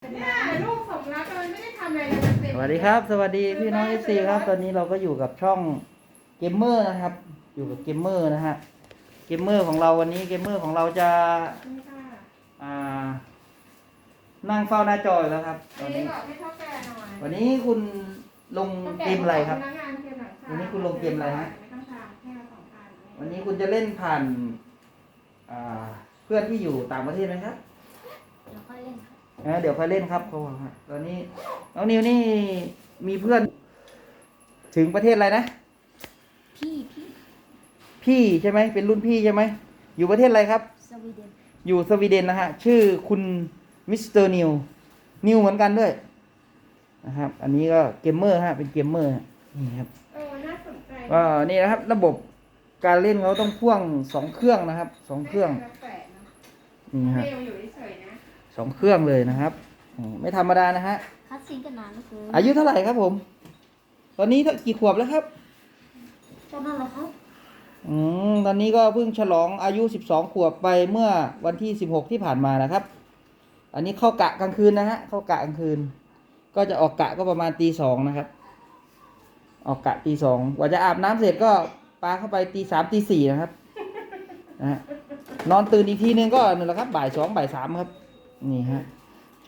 เนี่ยลูกสมรักมันไม่ได้ทำอะไรเลยมันเต็มสวัสดีครับ สวัสดีพี่น้องเอซีครับ ตอนนี้เราก็อยู่กับช่องเกมเมอร์นะครับ อยู่กับเกมเมอร์นะฮะเกมเมอร์ของเราวันนี้เกมเมอร์ของเราจะนี่ค่ะอ่านั่งเฝ้าหน้าจออยู่แล้วครับตอัอนนนี้นี้บอกให้เท่าแก่หน่อยวันนี้คุณลงเกมอะไรครับพนักงานเกมหลังวันนี้คุณลงเกมอะไรฮะไม่ต้องทำแค่สองพันวันนี้คุณจะเล่นผ่านอ่าเพื่อนที่อยู่ต่างประเทศไหมครับเดี๋ยวค่อยเล่นครั บเออเดี๋ยวค่อยเล่นครับเขาบอกฮะตอนนี้น้องนิวนี่มีเพื่อน ถึงประเทศอะไรนะ พี่พี่พี่ใช่ไหมเป็นรุ่นพี่ใช่ไหมอยู่ประเทศอะไรครับ สวีเดนอยู่สวีเดนนะฮะ ชื่อคุณมิสเตอร์นิวนิวเหมือนกันด้วยนะครับ อันนี้ก็เกมเมอร์ฮะเป็นเกมเมอร์ฮะนี่ครับเออน่าสนใจก็นี่นะครับ ระบบการเล่นเขาต้องพ่วงสองเครื่องนะครับสองเครื่อง แปลกๆเนอะนี่ฮะเมลอยู่เฉยๆนะส องเครื่องเลยนะครับนี่ไม่ธรรมดานะฮะคัดซีนกันนานก็คืออายุเท่าไหร่ครับผม ตอนนี้กี่ขวบแล้วครับตอนนั้นเหรอครับอืมตอนนี้ก็เพิ่งฉลองอายุ12ขวบไปเมื่อวันที่16ที่ผ่านมานะครับ อันนี้เข้ากะกลางคืนนะฮะเข้ากะกลางคืน ก็จะออกกะก็ประมาณตีสองนะครับ ออกกะตีสองกว่าจะอาบน้ำเสร็จก็ปาเข้าไปตีสามตีสี่นะครับนะฮะนอนตื่นอีกทีนึงก็นั่นแหละครับบ่ายสองบ่ายสามครับ นี่ฮะ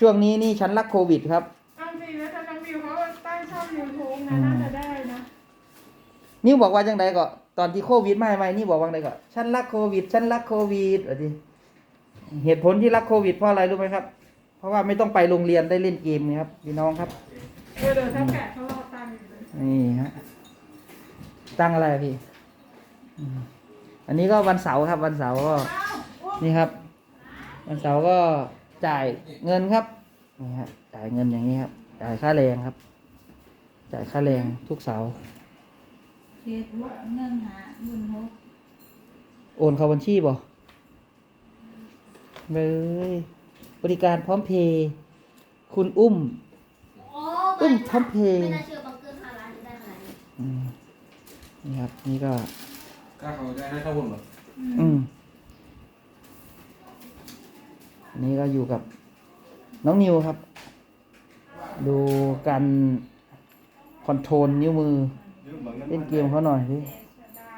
ช่วงนี้นี่ฉันรักโควิดครับเอาจริงแล้วถ้าน้องวิวเขาตั้งช่องยูทูบนะน่าจะได้นะนี่บอกว่าจังไดก็ตอนที่โควิดไม่ไม่นี่บอกว่าจังไดก็ฉันรักโควิดฉันรักโควิดว่าดิเหตุผลที่รักโควิดเพราะอะไรรู้ไหมครับ เพราะว่าไม่ต้องไปโรงเรียนได้เล่นเกมนี่ครับพี่น้องครับเออเดี๋ยวเท่าแก่เขารอตั้งอยู่เลยนี่ฮะตั้งอะไรอะพี่อืมอันนี้ก็วันเสาร์ครับ วันเสาร์ก็นี่ครับ วันเสาร์ก็ จ่ายเงินครับนี่ฮะจ่ายเงินอย่างนี้ครับ จ่ายค่าแรงครับ จ่ายค่าแรงทุกเสาร์เฟซบุ๊กเงินหาหมื่นหกโอนเข้าบัญชีบ่เลยบริการพร้อมเพย์คุณอุ้ม โอ้อุ้มพร้อมเพย์ไม่น่าเชื่อบังเกอร์ห้าล้านจะได้ขนาดนี้อืมนี่ครับ นี่ก็ก็เขาได้ให้ข้อมูลหมดอืมอั นนี้ก็อยู่กับน้องนิวครับ ดูการคอนโทรลนิ้วมือ เล่นเกมเขาหน่อยดิ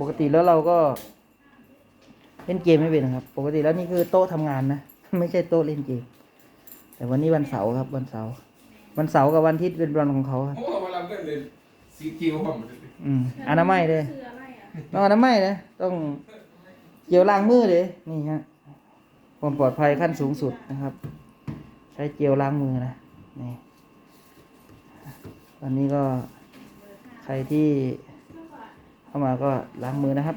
ปกติแล้วเราก็ เล่นเกมไม่เป็นนะครับ ปกติแล้วนี่คือโต๊ะทำงานนะ ไม่ใช่โต๊ะเล่นเกม แต่วันนี้วันเสาร์ครับ วันเสาร์ วันเสาร์กับวันอาทิตย์เป็นวันของเขาครับ โอ้เวลาเล่นเลยสีคิวผมอืมอนามัยเลย คืออะไรอะต้องอนามัยนะ ต้องเจลล้างมือเลยนี่ฮะ ความปลอดภัยขั้นสูงสุดนะครับ ใช้เจลล้างมือนะนี่วันนี้ก็ใครที่เข้ามาก็ล้างมือนะครับ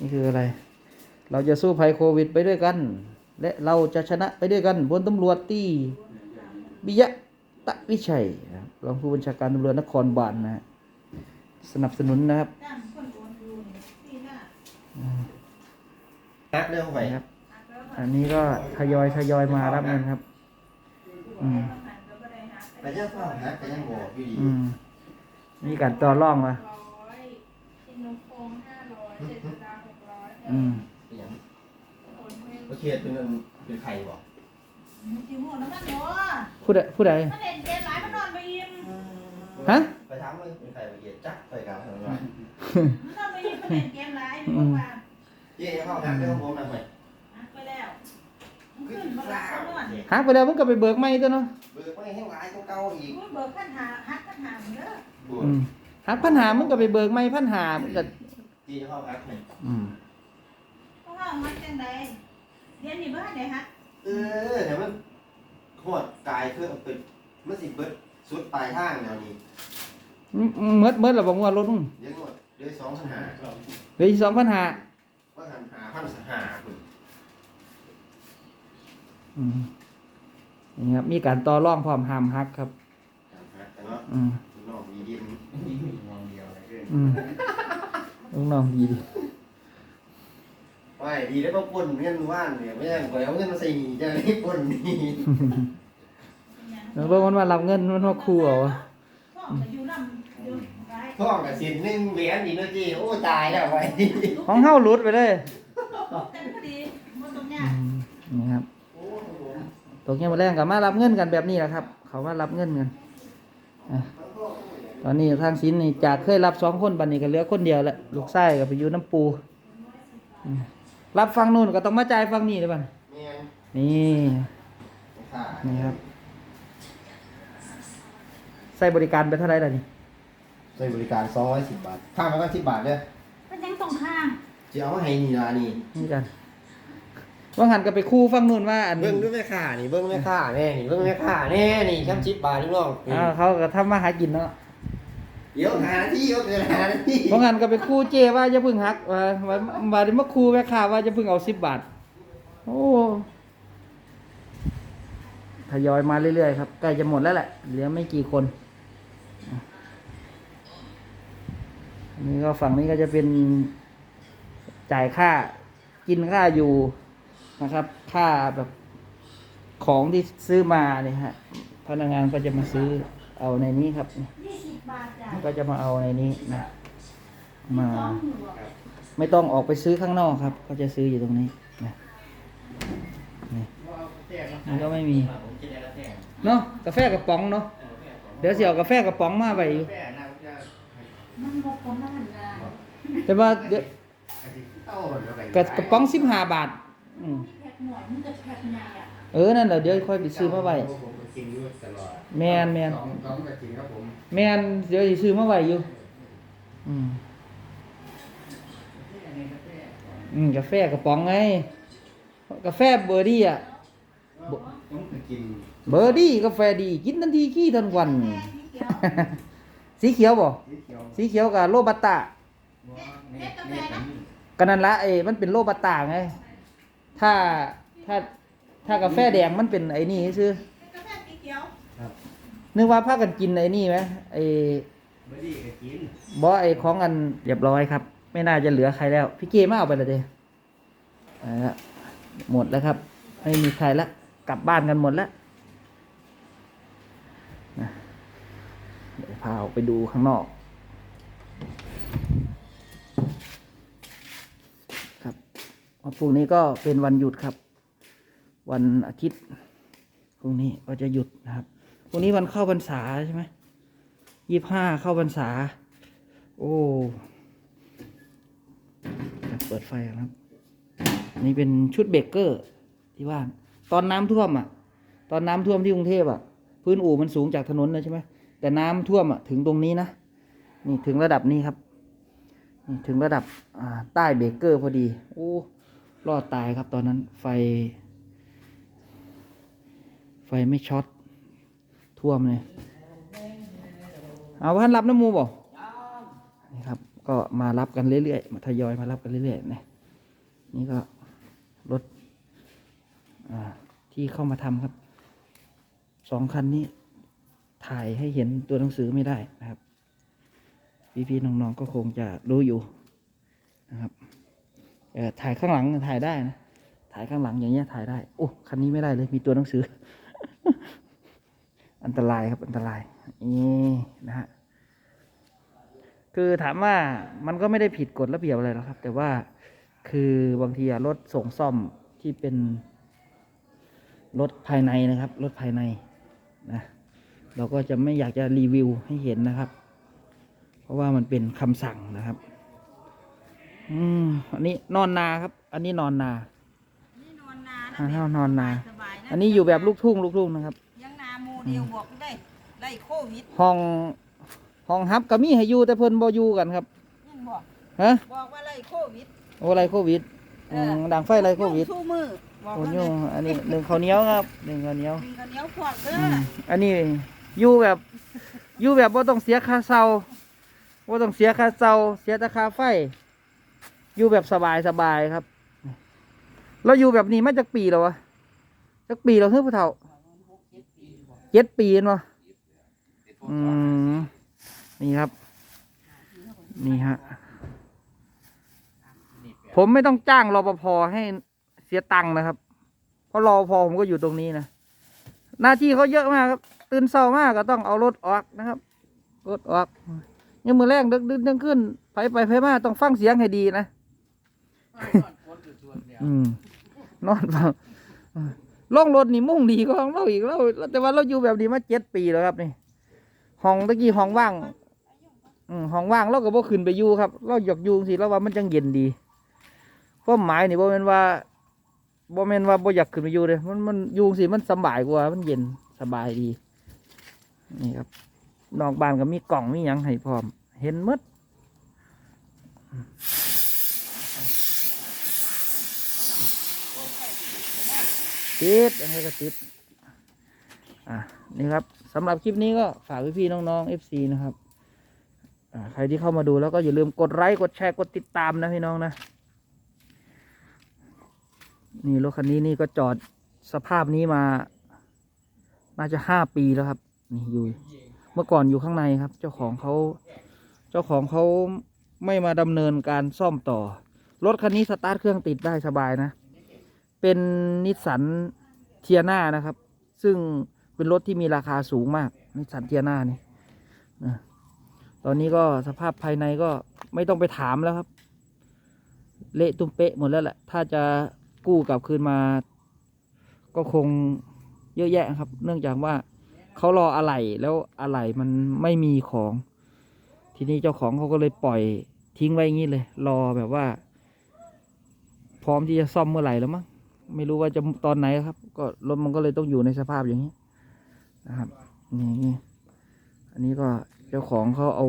นี่คืออะไร เราจะสู้ภัยโควิดไปด้วยกัน และเราจะชนะไปด้วยกันบนตำรวจที่บิยะตะวิชัยรองผู้บัญชาการตำรวจนครบาลนะฮะสนับสนุนนะครับนักเรื่องไปครับ อันนี้ก็ทยอยทยอยมารับเงินครับ อืมไปเจ้าพ่อฮักไปยังบอกอยู่ดีอืมมีการต่อร่องมาร้อยอินโนโฟมห้าร้อยเจษดาหกร้อยอืมเป็นหยังโอนให้โอเคเป็นเงินเป็นใครบอกจิ๋วหัวน้ำมันหัวผู้ใดผู้ใดมันเล่นเกมหลายมันนอนไปยิ้มฮะไปถามเลยเป็นใครไปเย็ดจักไปกันเหรอมันนอนไปยิ้มมันเล่นเกมหลายอยู่เมื่อวานเย่เข้าฮักเรื่องผมนะเว้ยอะไปแล้ว มันขึ้นมาแล้วเขานอนหักไปแล้วมันก็ไปเบิกไม่ตัวเนาะเบิกไม่ให้หลายเก่าอีกอุ้ยเบิกขั้นหาฮักขั้นหาเยอะอืมหักพันหามันก็ไปเบิกไม่พันหามันก็เย่เข้าฮักเนี่ยอืมเพราะว่ามันจังใดเรียนนี่บ้านไหนฮักเออเดี๋ยวมันโคตรกายเครื่องเป็นมันสิเบิดสุดปลายทางแนวนี้เมื่อเมื่อเราบอกว่ารถมึงเดี๋ยวหมดเดี๋ยวสองพันหาเหลือสองพันหาว่าหันหาพันสหาคุณอืม นี่ครับ มีการต่อร่องพร้อมห้ามหักครับแต่เนาะอืมน้องดีดินมองเดียวอะไรอืมลูกน้องดีดีว่าดีแล้วก็ปนเงินว่านเนี่ยไม่ใช่ปล่อยเอาเงินมาใส่หนีจะให้ปนนี่แล้วเบิ่งมันมารับเงินมันมาคู่เอาวะพ่อมาอยู่น้ำอยู่ไรท่องกับสินหนึ่งเหรียญอีกนะจีโอ้ตายแล้วไปของเฮาหลุดไปเลยแต่พอดีมันตรงเนี้อืยมนี่ครับโอ้โห ตกเงี้ยมาแรงกับมารับเงินกันแบบนี้แหละครับ เขาว่ารับเงินกันอะตอนนี้ทางศิลป์นี่จากเคยรับสองคนบัดนี้ก็เหลือคนเดียวแล้วลูกไส้ก็ไปอยู่น้ำปูอืมรับฟังนู่นก็ต้องมาจ่ายฟังนี่เลยบ้านแม่นนี่ค่ะนี่ครับใส่บริการไปเท่าไหร่ล่ะนี่ใช้บริการ210บาทข้างมากัน10บาทเด้อเป็นยังตรงข้างสิเอามาให้นี่ล่ะนี่นี่กัน ว่าหันก็ไปคู่ฟังนู่นว่าอันเบิ่งดูแม่ค้านี่เบิ่งแม่ค้าแน่นี่เบิ่งแม่ค้าแน่นี่แค่10บาทนี่น้องนี่อ้าวเขาก็ทำมาหากินเนาะเดี๋ยวหานาทีเดี๋ยวเดี๋ยวหานาทีว่าหันก็ไปคู่เจว่าจะพึ่งหักว่าว่าว่าได้มาคู่แม่ค้าว่าจะพึ่งเอาสิบบาท โอ้ทยอยมาเรื่อยๆครับใกล้จะหมดแล้วแหละเหลือไม่กี่คนอันนี่ก็ฝั่งนี้ก็จะเป็นจ่ายค่ากินค่าอยู่ นะครับ ค่าแบบของที่ซื้อมาเนี่ยฮะพนักงานก็จะมาซื้อเอาในนี้ครับยี่สิบบาจะก็จะมาเอาในนี้นะมา ไม่ต้องออกไปซื้อข้างนอกครับ ก็จะซื้ออยู่ตรงนี้นะนี่มันก็ไม่มีเนาะกาแฟกระป๋องเนาะเดี๋ยวเสียวกาแฟกระป๋องมาไปอยู่แต่ว่าเดี๋ยวกระป๋องสิบห้าบาท อืมแพ็คหน่อยมันจะแพ็คใหญ่อะเออนั่นแหละเดี๋ยวค่อยไปซื้อมาไว้ผมก็กินอยู่ตลอดแมนแมนสองสองกับจริงครับผมแมนเดี๋ยวสิซื้อมาไว้อยู่ อืมอืมกาแฟกระป๋องไง กาแฟเบอร์ดี้อะผมก็กินเบอร์ดี้กาแฟดี กินทันทีขี้ทันวัน แพ็คที่เกี่ยวสีเขียวบ่สีเขียวสีเขียวกับโรบัตตาเล็กกาแฟนะก็นั่นละเอ้มันเป็นโรบัตตาไง ถ้าถ้าถ้ากาแฟแดงมันเป็นไอ้นี่ซื้อเล็กกาแฟสีเขียวนึกว่าพากันกินไอ้นี่ไหมไอ้ไม่ดีก็กินบอไอ้ของอันเรียบร้อยครับ ไม่น่าจะเหลือใครแล้ว พี่เกมาเอาไปเลยเด้เอาละหมดแล้วครับ ไม่มีใครละกลับบ้านกันหมดแล้วนะเดี๋ยวพาออกไปดูข้างนอก ครับ วันพรุ่งนี้ก็เป็นวันหยุดครับ วันอาทิตย์พรุ่งนี้ก็จะหยุดนะครับพรุ่งนี้วันเข้าพรรษาใช่ไหมยี่ห้าเข้าพรรษา โอ้จะเปิดไฟครับนนี้เป็นชุดเบเกอร์ที่บ้าน ตอนน้ำท่วมอะ ตอนน้ำท่วมที่กรุงเทพอะ พื้นอู่มันสูงจากถนนเลยใช่ไหมแต่น้ำท่วมอะถึงตรงนี้นะนี่ถึงระดับนี้ครับนี่ถึงระดับอ่าใต้เบเกอร์พอดี โอ้ รอดตายครับ ตอนนั้นไฟ ไฟไม่ช็อตท่วมเลยเอาท่านรับน้ำมูบ่นี่ครับ ก็มารับกันเรื่อยๆมาทยอยมารับกันเรื่อยๆนะนี่ก็รถที่เข้ามาทำครับสองคันนี้ถ่ายให้เห็นตัวหนังสือไม่ได้นะครับ พี่ๆน้องๆก็คงจะรู้อยู่นะครับ เออถ่ายข้างหลังถ่ายได้นะ ถ่ายข้างหลังอย่างเงี้ยถ่ายได้ โอ้คันนี้ไม่ได้เลยมีตัวหนังสือ อันตรายครับอันตรายนี่นะฮะคือถามว่ามันก็ไม่ได้ผิดกฎระเบียบอะไรหรอกครับ แต่ว่าคือบางทีรถส่งซ่อมที่เป็นรถภายในนะครับรถภายในนะเราก็จะไม่อยากจะรีวิวให้เห็นนะครับ เพราะว่ามันเป็นคำสั่งนะครับ อืมอันนี้นอนนาครับ อันนี้นอนนานี่นอนนาอ่าถ้านอนนา สบายๆะอันนี้อยู่แบบลูกทุ่งลูกทุ่งนะครับ ยังนาโมเดียวบอกได้ได้โควิดห้องห้องฮับก็มีให้อยู่แต่เพิ่นบ่อยู่กันครับยังบอกฮะบอกว่าไล่โควิด โอ้ไรโควิดอื มดังไฟไรโควิดยุ่งสู้มือบอกโอ้ว่ายุ่งอันนี้หนึ่งข้าวเหนียวครับหนึ่งข้าวเหนียว กินกันเหนียวพวกเด้อือมอันนี้อยู่แบบอยู่แบบบ่ต้องเสียค่าเช่าบ่ต้องเสียค่าเช่าเสียแต่ค่าไฟ อยู่แบบสบายสบายครับ เราอยู่แบบนี้มาจากปีแล้ววะจากปีเราเฮ้ยผู้เฒ่าเจ็ดปีเนาะอืมนี่ครับ นี่ฮะ ผมไม่ต้องจ้างรปภให้เสียตังค์นะครับ เพราะรปภผมก็อยู่ตรงนี้นะ หน้าที่เขาเยอะมากครับ ตื่นเช้ามากก็ต้องเอารถออกนะครับ รถออกยังมือแรงดึกดึกดึกขึ้น ไปไปไปมาต้องฟังเสียงให้ดีนะ อืมนอนเฝ้าล่องรถนี่มุ่งดีก็ของเราอีกเราแต่ว่าเราอยู่แบบนี้มาเจ็ดปีแล้วครับนี่ห้องตะกี้ห้องว่างอืมห้องว่างเราก็บ่ขึ้นไปอยู่ครับ เราอยากอยู่สิเราว่ามันจังเย็นดีความหมายนี่บ่แม่นว่าบ่แม่นว่าบ่อยากขึ้นไปอยู่เลยมันมันอยู่สิมันสบายกว่า มันเย็นสบายดีนี่ครับนอกบ้านก็มีกล่องมีหยังให้พร้อม เห็นมด ติดอันนี้ก็ติดอะนี่ครับสำหรับคลิปนี้ก็ฝากพี่ๆน้องๆ FC นะครับอ่าใครที่เข้ามาดูแล้วก็อย่าลืมกดไลค์กดแชร์กดติดตามนะพี่น้องนะ นี่รถคันนี้นี่ก็จอดสภาพนี้มา น่าจะห้าปีแล้วครับ นี่อยู่ เมื่อก่อนอยู่ข้างในครับ เจ้าของเขาเจ้าของเขาไม่มาดำเนินการซ่อมต่อ รถคันนี้สตาร์ทเครื่องติดได้สบายนะ เป็นนิสสันเทียนานะครับ ซึ่งเป็นรถที่มีราคาสูงมาก นิสสันเทียนานี่นะตอนนี้ก็สภาพภายในก็ไม่ต้องไปถามแล้วครับ เละตุ้มเป๊ะหมดแล้วแหละ ถ้าจะกู้กลับคืนมา ก็คงเยอะแยะครับ เนื่องจากว่าเขารออะไหล่แล้วอะไหล่มันไม่มีของ ทีนี้เจ้าของเขาก็เลยปล่อยทิ้งไว้อย่างนี้เลย รอแบบว่า พร้อมที่จะซ่อมเมื่อไหร่แล้วมั้ง ไม่รู้ว่าจะตอนไหนครับ ก็รถมันก็เลยต้องอยู่ในสภาพอย่างนี้นะครับนี่นี่อันนี้ก็เจ้าของเขาเอา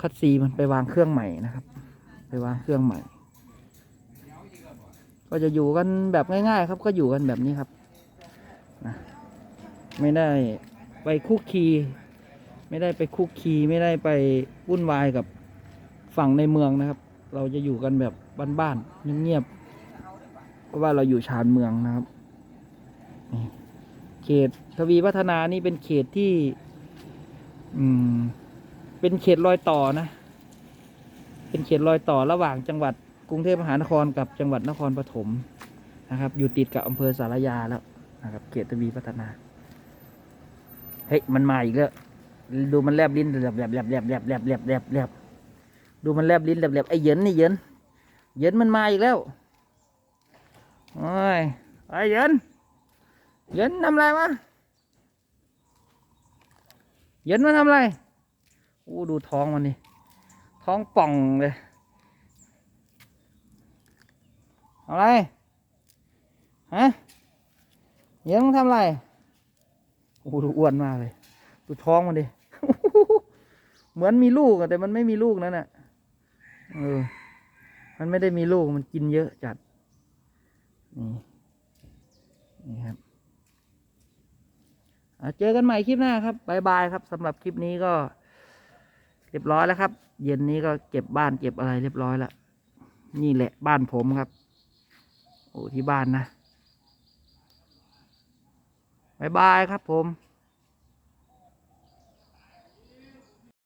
คัดซีมันไปวางเครื่องใหม่นะครับ ไปวางเครื่องใหม่ ก็จะอยู่กันแบบง่าย ๆ ครับ ก็อยู่กันแบบนี้ครับนะไม่ได้ไปคุกคีไม่ได้ไปคุกคีไม่ได้ไปวุ่นวายกับฝั่งในเมืองนะครับ เราจะอยู่กันแบบบ้านๆเงียบๆ เพราะว่าเราอยู่ชานเมืองนะครับเขตทวีพัฒนานี่เป็นเขตที่ อืม เป็นเขตรอยต่อนะ เป็นเขตรอยต่อระหว่างจังหวัดกรุงเทพมหานครกับจังหวัดนครปฐมนะครับ อยู่ติดกับอำเภอสารยาแล้วนะครับ เขตทวีพัฒนา เฮ้ยมันมาอีกแล้วดูมันแลบลิ้นแลบแลบแลบแลบแลบแลบแลบแลบแลบดูมันแลบลิ้นแลบแลบไอ้เยินนี่เยินเยินมันมาอีกแล้ว โอ้ยไอ้เยินเยินทำอะไรวะเยินมาทำอะไรโอ้ดูท้องมันนี่ท้องป่องเลยอะไรฮะเยินมึงทำอะไรโอ้ดูอ้วนมากเลย ดูท้องมันดิเหมือนมีลูกแต่มันไม่มีลูกนั่นน่ะเออมันไม่ได้มีลูกมันกินเยอะจัด นี่นี่ครับเจอกันใหม่คลิปหน้าครับบายบายครับสำหรับคลิปนี้ก็ เรียบร้อยแล้วครับ เย็นนี้ก็เก็บบ้านเก็บอะไรเรียบร้อยแล้วนี่แหละบ้านผมครับ โอ้ที่บ้านนะบายบายครับผม